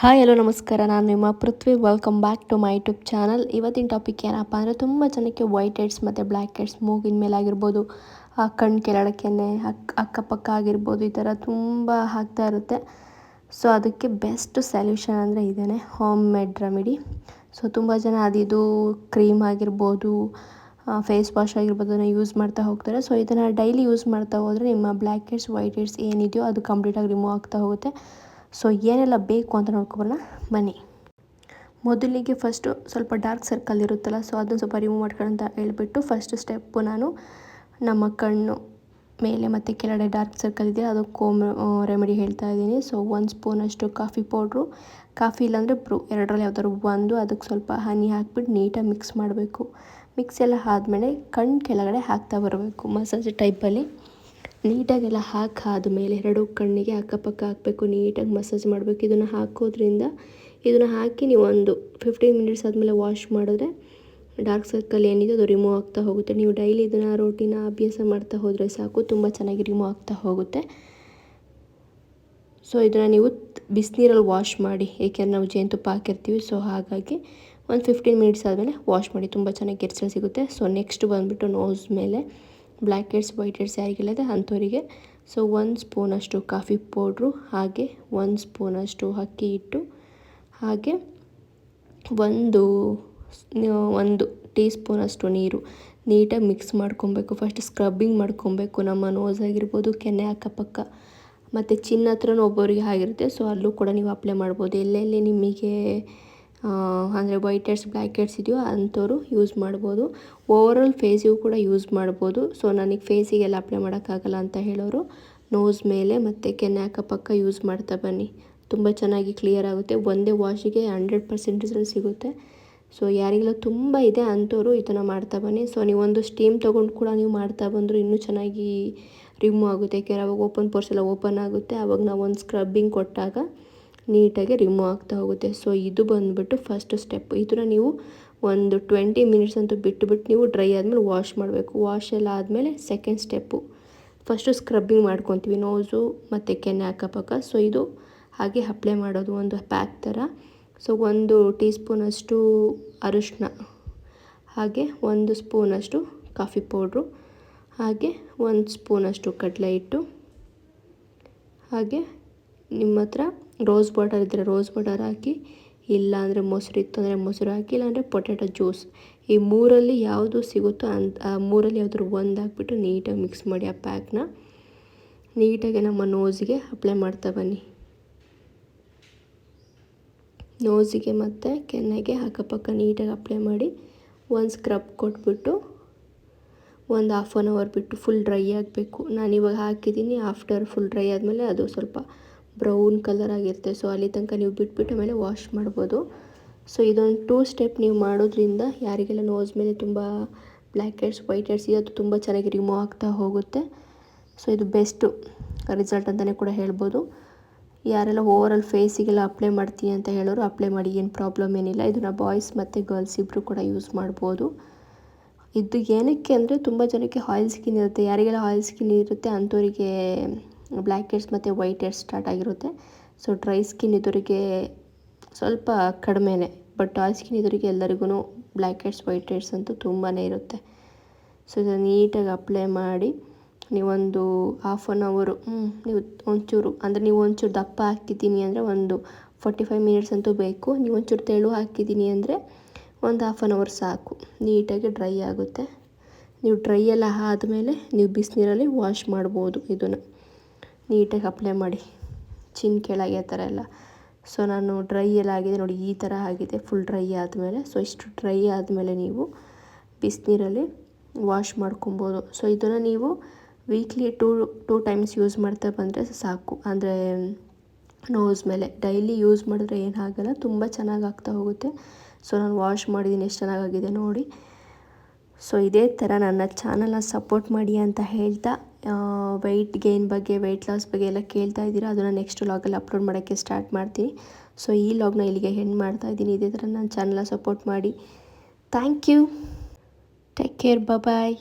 Hi hello ನಮಸ್ಕಾರ. ನಾನು ನಿಮ್ಮ Prithvi. Welcome back to my YouTube channel ಇವತ್ತಿನ ಟಾಪಿಕ್ ಏನಪ್ಪ ಅಂದರೆ ತುಂಬ ಜನಕ್ಕೆ ವೈಟ್ ಹೆಡ್ಸ್ ಮತ್ತು ಬ್ಲ್ಯಾಕ್ ಹೆಡ್ಸ್ ಮೂಗಿನ ಮೇಲೆ ಆಗಿರ್ಬೋದು ಕಣ್ಣು ಕೆಳಗಡೆನೆ ಅಕ್ಕ ಅಕ್ಕಪಕ್ಕ ಆಗಿರ್ಬೋದು ಈ ಥರ ತುಂಬ ಆಗ್ತಾ ಇರುತ್ತೆ. ಸೊ ಅದಕ್ಕೆ ಬೆಸ್ಟ್ ಸೊಲ್ಯೂಷನ್ ಅಂದರೆ ಇದೇ ಹೋಮ್ ಮೇಡ್ ರೆಮಿಡಿ ಸೊ ತುಂಬ ಜನ ಅದಿದು ಕ್ರೀಮ್ ಆಗಿರ್ಬೋದು ಫೇಸ್ ವಾಶ್ ಆಗಿರ್ಬೋದು, ಅದನ್ನು ಯೂಸ್ ಮಾಡ್ತಾ ಹೋಗ್ತಾರೆ. ಸೊ ಇದನ್ನು ಡೈಲಿ ಯೂಸ್ ಮಾಡ್ತಾ ಹೋದರೆ ನಿಮ್ಮ ಬ್ಲ್ಯಾಕ್ ಹೆಡ್ಸ್ ವೈಟ್ ಹೆಡ್ಸ್ ಏನಿದೆಯೋ ಅದು ಕಂಪ್ಲೀಟಾಗಿ ರಿಮೂವ್ ಆಗ್ತಾ ಹೋಗುತ್ತೆ. ಸೊ ಏನೆಲ್ಲ ಬೇಕು ಅಂತ ನೋಡ್ಕೊಬಲ್ಲ ಬನ್ನಿ. ಮೊದಲಿಗೆ ಫಸ್ಟು ಸ್ವಲ್ಪ ಡಾರ್ಕ್ ಸರ್ಕಲ್ ಇರುತ್ತಲ್ಲ ಸೊ ಅದನ್ನು ಸ್ವಲ್ಪ ರಿಮೂವ್ ಮಾಡ್ಕೊಳ್ಳೋಂತ ಹೇಳ್ಬಿಟ್ಟು ಫಸ್ಟ್ ಸ್ಟೆಪ್ಪು ನಾನು ನಮ್ಮ ಕಣ್ಣು ಮೇಲೆ ಮತ್ತು ಕೆಳಗಡೆ ಡಾರ್ಕ್ ಸರ್ಕಲ್ ಇದೆ, ಅದಕ್ಕೆ ಕೋಮ್ ರೆಮಿಡಿ ಹೇಳ್ತಾ ಇದ್ದೀನಿ. ಸೊ ಒಂದು ಸ್ಪೂನಷ್ಟು ಕಾಫಿ ಪೌಡ್ರು ಕಾಫಿ ಇಲ್ಲಾಂದರೆ ಬ್ರೂ ಎರಡರಲ್ಲಿ ಯಾವ್ದಾದ್ರು ಒಂದು, ಅದಕ್ಕೆ ಸ್ವಲ್ಪ ಹನಿ ಹಾಕ್ಬಿಟ್ಟು ನೀಟಾಗಿ ಮಿಕ್ಸ್ ಮಾಡಬೇಕು. ಮಿಕ್ಸ್ ಎಲ್ಲ ಆದಮೇಲೆ ಕಣ್ಣು ಕೆಳಗಡೆ ಹಾಕ್ತಾ ಬರಬೇಕು ಮಸಾಜ್ ಟೈಪಲ್ಲಿ ನೀಟಾಗೆಲ್ಲ ಹಾಕಿ, ಆದಮೇಲೆ ಎರಡು ಕಣ್ಣಿಗೆ ಅಕ್ಕಪಕ್ಕ ಹಾಕಬೇಕು, ನೀಟಾಗಿ ಮಸಾಜ್ ಮಾಡಬೇಕು. ಇದನ್ನು ಹಾಕೋದ್ರಿಂದ, ಇದನ್ನು ಹಾಕಿ ನೀವು ಒಂದು ಫಿಫ್ಟೀನ್ ಮಿನಿಟ್ಸ್ ಆದಮೇಲೆ ವಾಶ್ ಮಾಡಿದ್ರೆ ಡಾರ್ಕ್ ಸರ್ಕಲ್ ಏನಿದೆ ಅದು ರಿಮೂವ್ ಆಗ್ತಾ ಹೋಗುತ್ತೆ. ನೀವು ಡೈಲಿ ಇದನ್ನು ರೋಟಿನ ಅಭ್ಯಾಸ ಮಾಡ್ತಾ ಹೋದರೆ ಸಾಕು, ತುಂಬ ಚೆನ್ನಾಗಿ ರಿಮೂವ್ ಆಗ್ತಾ ಹೋಗುತ್ತೆ. ಸೊ ಇದನ್ನು ನೀವು ಬಿಸಿನೀರಲ್ಲಿ ವಾಶ್ ಮಾಡಿ, ಏಕೆಂದರೆ ನಾವು ಜೇನುತುಪ್ಪ ಹಾಕಿರ್ತೀವಿ ಸೊ ಹಾಗಾಗಿ ಒಂದು ಫಿಫ್ಟೀನ್ ಮಿನಿಟ್ಸ್ ಆದಮೇಲೆ ವಾಶ್ ಮಾಡಿ, ತುಂಬ ಚೆನ್ನಾಗಿ ಕೆರ್ಸಲ್ ಸಿಗುತ್ತೆ. ಸೊ ನೆಕ್ಸ್ಟ್ ಬಂದುಬಿಟ್ಟು ನೋಸ್ ಮೇಲೆ ಬ್ಲ್ಯಾಕ್ ಹೆಡ್ಸ್, ವೈಟ್ ಹೆಡ್ಸ್ ಯಾರಿಗಿಲ್ಲದೆ ಅಂಥವರಿಗೆ. ಸೊ ಒಂದು ಸ್ಪೂನಷ್ಟು ಕಾಫಿ ಪೌಡ್ರು, ಹಾಗೆ ಒಂದು ಸ್ಪೂನಷ್ಟು ಅಕ್ಕಿ ಹಿಟ್ಟು, ಹಾಗೆ ಒಂದು ಒಂದು ಟೀ ಸ್ಪೂನಷ್ಟು ನೀರು. ನೀಟಾಗಿ ಮಿಕ್ಸ್ ಮಾಡ್ಕೊಬೇಕು ಫಸ್ಟ್ ಸ್ಕ್ರಬ್ಬಿಂಗ್ ಮಾಡ್ಕೊಬೇಕು. ನಮ್ಮ ನೋಸ್ ಆಗಿರ್ಬೋದು, ಕೆನೆ ಅಕ್ಕಪಕ್ಕ, ಮತ್ತು ಚಿನ್ನ ಹತ್ರನೂ ಒಬ್ಬೊರಿಗೆ ಆಗಿರುತ್ತೆ. ಸೊ ಅಲ್ಲೂ ಕೂಡ ನೀವು ಅಪ್ಲೈ ಮಾಡ್ಬೋದು. ಎಲ್ಲೆಲ್ಲಿ ನಿಮಗೆ ಅಂದರೆ ವೈಟ್ ಹೆಡ್ಸ್ ಬ್ಲ್ಯಾಕ್ ಹೆಡ್ಸ್ ಇದೆಯೋ ಅಂಥವ್ರು ಯೂಸ್ ಮಾಡ್ಬೋದು. ಓವರಾಲ್ ಫೇಸಿಗೂ ಕೂಡ ಯೂಸ್ ಮಾಡ್ಬೋದು. ಸೊ ನನಗೆ ಫೇಸಿಗೆಲ್ಲ ಅಪ್ಲೈ ಮಾಡೋಕ್ಕಾಗಲ್ಲ ಅಂತ ಹೇಳೋರು ನೋಸ್ ಮೇಲೆ ಮತ್ತು ಕೆನ್ನೆ ಅಕ್ಕಪಕ್ಕ ಯೂಸ್ ಮಾಡ್ತಾ ಬನ್ನಿ. ತುಂಬ ಚೆನ್ನಾಗಿ ಕ್ಲಿಯರ್ ಆಗುತ್ತೆ. ಒಂದೇ ವಾಶಿಗೆ ಹಂಡ್ರೆಡ್ ಪರ್ಸೆಂಟ್ ರಿಸಲ್ಟ್ ಸಿಗುತ್ತೆ. ಸೊ ಯಾರಿಗೆಲ್ಲ ತುಂಬ ಇದೆ ಅಂಥವ್ರು ಇದನ್ನು ಮಾಡ್ತಾ ಬನ್ನಿ. ಸೊ ನೀವೊಂದು ಸ್ಟೀಮ್ ತೊಗೊಂಡು ಕೂಡ ನೀವು ಮಾಡ್ತಾ ಬಂದರೂ ಇನ್ನೂ ಚೆನ್ನಾಗಿ ರಿಮೂವ್ ಆಗುತ್ತೆ. ಯಾಕೆಂದರೆ ಅವಾಗ ಓಪನ್ ಪೋರ್ಸ್ ಎಲ್ಲ ಓಪನ್ ಆಗುತ್ತೆ. ಆವಾಗ ನಾವು ಒಂದು ಸ್ಕ್ರಬ್ಬಿಂಗ್ ಕೊಟ್ಟಾಗ ನೀಟಾಗಿ ರಿಮೂವ್ ಆಗ್ತಾ ಹೋಗುತ್ತೆ. ಸೊ ಇದು ಬಂದುಬಿಟ್ಟು ಫಸ್ಟ್ ಸ್ಟೆಪ್ ಇದನ್ನ ನೀವು ಒಂದು ಟ್ವೆಂಟಿ ಮಿನಿಟ್ಸ್ ಅಂತೂ ಬಿಟ್ಟು ಬಿಟ್ಟು ನೀವು ಡ್ರೈ ಆದಮೇಲೆ ವಾಶ್ ಮಾಡಬೇಕು. ವಾಶ್ ಎಲ್ಲ ಆದಮೇಲೆ ಸೆಕೆಂಡ್ ಸ್ಟೆಪ್ಪು ಫಸ್ಟು ಸ್ಕ್ರಬ್ಬಿಂಗ್ ಮಾಡ್ಕೊತೀವಿ. ನೋಸು ಮತ್ತು ಕೆನ್ನೆ ಅಕ್ಕಪಕ್ಕ. ಸೊ ಇದು ಹಾಗೆ ಅಪ್ಲೈ ಮಾಡೋದು. ಒಂದು ಪ್ಯಾಕ್ ಥರ. ಸೊ ಒಂದು ಟೀ ಸ್ಪೂನಷ್ಟು ಅರಿಶಿನ ಹಾಗೆ ಒಂದು ಸ್ಪೂನಷ್ಟು ಕಾಫಿ ಪೌಡ್ರು ಹಾಗೆ ಒಂದು ಸ್ಪೂನಷ್ಟು ಕಡಲೆ ಹಿಟ್ಟು. ಹಾಗೆ ನಿಮ್ಮ ಹತ್ರ ರೋಸ್ ವಾಟರ್ ಇದ್ದರೆ ರೋಸ್ ವಾಟರ್ ಹಾಕಿ ಇಲ್ಲ ಅಂದರೆ ಮೊಸರು ಇತ್ತು ಅಂದರೆ ಮೊಸರು ಹಾಕಿ, ಇಲ್ಲಾಂದರೆ ಪೊಟ್ಯಾಟೊ ಜ್ಯೂಸ್ ಈ ಮೂರಲ್ಲಿ ಯಾವುದು ಸಿಗುತ್ತೋ ಅಂತ ಆ ಮೂರಲ್ಲಿ ಯಾವ್ದಾದ್ರು ಒಂದು ಹಾಕ್ಬಿಟ್ಟು ನೀಟಾಗಿ ಮಿಕ್ಸ್ ಮಾಡಿ ಆ ಪ್ಯಾಕ್ನ ನೀಟಾಗಿ ನಮ್ಮ ನೋಸಿಗೆ ಅಪ್ಲೈ ಮಾಡ್ತಾ ಬನ್ನಿ. ನೋಸಿಗೆ ಮತ್ತು ಕೆನ್ನೆಗೆ ಅಕ್ಕಪಕ್ಕ ನೀಟಾಗಿ ಅಪ್ಲೈ ಮಾಡಿ ಒಂದು ಸ್ಕ್ರಬ್ ಕೊಟ್ಬಿಟ್ಟು ಒಂದು ಹಾಫ್ ಆನ್ ಅವರ್ ಬಿಟ್ಟು ಫುಲ್ ಡ್ರೈ ಆಗಬೇಕು. ನಾನು ಇವಾಗ ಹಾಕಿದ್ದೀನಿ ಆಫ್ಟರ್ ಫುಲ್ ಡ್ರೈ ಆದಮೇಲೆ ಅದು ಸ್ವಲ್ಪ ಬ್ರೌನ್ ಕಲರ್ ಆಗಿರುತ್ತೆ. ಸೊ ಅಲ್ಲಿ ತನಕ ನೀವು ಬಿಟ್ಬಿಟ್ಟು ಆಮೇಲೆ ವಾಶ್ ಮಾಡ್ಬೋದು. ಸೊ ಇದೊಂದು ಟೂ ಸ್ಟೆಪ್ ನೀವು ಮಾಡೋದ್ರಿಂದ ಯಾರಿಗೆಲ್ಲ ನೋಸ್ ಮೇಲೆ ತುಂಬ ಬ್ಲ್ಯಾಕ್ ಹೆಡ್ಸ್ ವೈಟ್ ಹೆಡ್ಸ್ ಅದು ತುಂಬ ಚೆನ್ನಾಗಿ ರಿಮೂವ್ ಆಗ್ತಾ ಹೋಗುತ್ತೆ. ಸೊ ಇದು ಬೆಸ್ಟು ರಿಸಲ್ಟ್ ಅಂತಲೇ ಕೂಡ ಹೇಳ್ಬೋದು. ಯಾರೆಲ್ಲ ಓವರಾಲ್ ಫೇಸಿಗೆಲ್ಲ ಅಪ್ಲೈ ಮಾಡ್ತೀನಿ ಅಂತ ಹೇಳೋರು ಅಪ್ಲೈ ಮಾಡಿ, ಏನು ಪ್ರಾಬ್ಲಮ್ ಏನಿಲ್ಲ. ಇದನ್ನು ಬಾಯ್ಸ್ ಮತ್ತು ಗರ್ಲ್ಸ್ ಇಬ್ಬರು ಕೂಡ ಯೂಸ್ ಮಾಡ್ಬೋದು. ಇದು ಏನಕ್ಕೆ ಅಂದರೆ ತುಂಬ ಜನಕ್ಕೆ ಆಯಿಲ್ ಸ್ಕಿನ್ ಇರುತ್ತೆ. ಯಾರಿಗೆಲ್ಲ ಆಯಿಲ್ ಸ್ಕಿನ್ ಇರುತ್ತೆ ಅಂಥವರಿಗೆ ಬ್ಲ್ಯಾಕ್ ಹೆಡ್ಸ್ ಮತ್ತು ವೈಟ್ ಹೆಡ್ಸ್ ಸ್ಟಾರ್ಟ್ ಆಗಿರುತ್ತೆ. ಸೊ ಡ್ರೈ ಸ್ಕಿನ್ ಇದ್ದವರಿಗೆ ಸ್ವಲ್ಪ ಕಡಿಮೆನೇ ಬಟ್ ಡ್ರೈ ಸ್ಕಿನ್ ಇದ್ದವರಿಗೆ ಎಲ್ಲರಿಗೂ ಬ್ಲ್ಯಾಕ್ ಹೆಡ್ಸ್ ವೈಟ್ ಹೆಡ್ಸ್ ಅಂತೂ ತುಂಬಾ ಇರುತ್ತೆ. ಸೊ ಇದನ್ನು ನೀಟಾಗಿ ಅಪ್ಲೈ ಮಾಡಿ, ನೀವೊಂದು ಹಾಫ್ ಆನ್ ಅವರು ನೀವು ಒಂಚೂರು, ಅಂದರೆ ನೀವು ಒಂಚೂರು ದಪ್ಪ ಹಾಕಿದ್ದೀನಿ ಅಂದರೆ ಒಂದು ಫೋರ್ಟಿ ಫೈವ್ ಮಿನಿಟ್ಸ್ ಅಂತೂ ಬೇಕು. ನೀವು ಒಂಚೂರು ತೆಳು ಹಾಕಿದ್ದೀನಿ ಅಂದರೆ ಒಂದು ಹಾಫ್ ಆನ್ ಅವರ್ ಸಾಕು. ನೀಟಾಗಿ ಡ್ರೈ ಆಗುತ್ತೆ. ನೀವು ಡ್ರೈ ಎಲ್ಲ ಆದಮೇಲೆ ನೀವು ಬಿಸಿನೀರಲ್ಲಿ ವಾಶ್ ಮಾಡ್ಬೋದು ಇದನ್ನು. ನೀಟಾಗಿ ಅಪ್ಲೈ ಮಾಡಿ. ಚಿನ್ ಕೆಳಗೆ ಆ ಥರ ಎಲ್ಲ. ಸೊ ನಾನು ಡ್ರೈ ಎಲ್ಲ ಆಗಿದೆ ನೋಡಿ, ಈ ಥರ ಆಗಿದೆ ಫುಲ್ ಡ್ರೈ ಆದಮೇಲೆ. ಸೊ ಇಷ್ಟು ಡ್ರೈ ಆದಮೇಲೆ ನೀವು ಬಿಸಿನೀರಲ್ಲಿ ವಾಶ್ ಮಾಡ್ಕೊಬೋದು. ಸೊ ಇದನ್ನು ನೀವು weekly two two times use ಮಾಡ್ತಾ ಬಂದರೆ ಸಾಕು. ಅಂದರೆ ನೋಸ್ ಮೇಲೆ. ಡೈಲಿ ಯೂಸ್ ಮಾಡಿದ್ರೆ ಏನಾಗಲ್ಲ, ತುಂಬ ಚೆನ್ನಾಗಿ ಆಗ್ತಾ ಹೋಗುತ್ತೆ. ಸೊ ನಾನು ವಾಶ್ ಮಾಡಿದ್ದೀನಿ ಎಷ್ಟು ಚೆನ್ನಾಗಾಗಿದೆ ನೋಡಿ. ಸೊ ಇದೇ ಥರ ನನ್ನ ಚಾನಲ್ನ ಸಪೋರ್ಟ್ ಮಾಡಿ ಅಂತ ಹೇಳ್ತಾ ವೆಯ್ಟ್ ಗೇನ್ ಬಗ್ಗೆ ವೆಯ್ಟ್ ಲಾಸ್ ಬಗ್ಗೆ ಎಲ್ಲ ಕೇಳ್ತಾ ಇದ್ದೀರಾ, ಅದನ್ನು ನೆಕ್ಸ್ಟ್ ಲಾಗಲ್ಲಿ ಅಪ್ಲೋಡ್ ಮಾಡೋಕ್ಕೆ ಸ್ಟಾರ್ಟ್ ಮಾಡ್ತೀನಿ. ಸೊ ಈ ಲಾಗ್ನ ಇಲ್ಲಿಗೆ ಹೆಣ್ಣು ಮಾಡ್ತಾ ಇದ್ದೀನಿ. ಇದೇ ಥರ ನನ್ನ ಚಾನಲ್ನ ಸಪೋರ್ಟ್ ಮಾಡಿ. Thank you take care bye